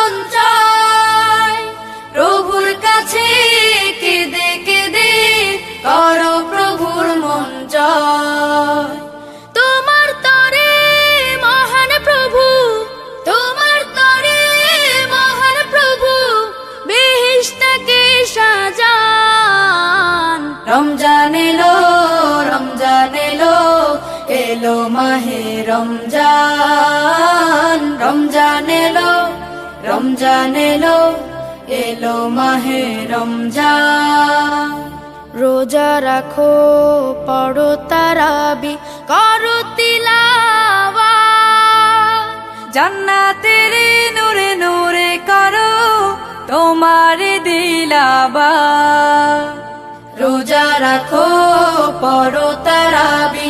করো সঞ্চয় প্রভুর কাছে কেঁদে কেঁদে করো প্রভুর মন জয়। তোমার তরে মহান প্রভু, তোমার তরে মহান প্রভু বেহিস্তাকে সাজান। রমজান এলো রমজান এলো এলো মাহে রমজান। রমজান এলো এলো মাহে রমজান। রোজা রাখো, পড়ো তারাবি, করো তিলাওয়া জান্নাতের নূরে নূরে করো তোমার দিলাবা রোজা রাখো, পড়ো তারাবি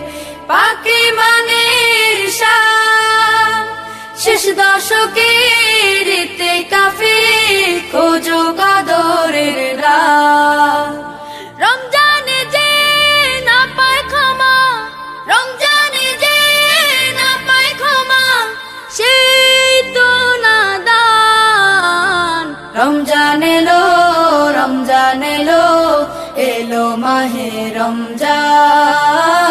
পাকি মানের সার শেষ দশকের কাফে খোঁজো কদরের রাত রমজানে রমজানে না তো এলো এলো মাহে রমজান।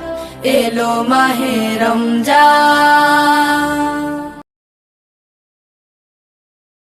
এলো মাহে রমজান।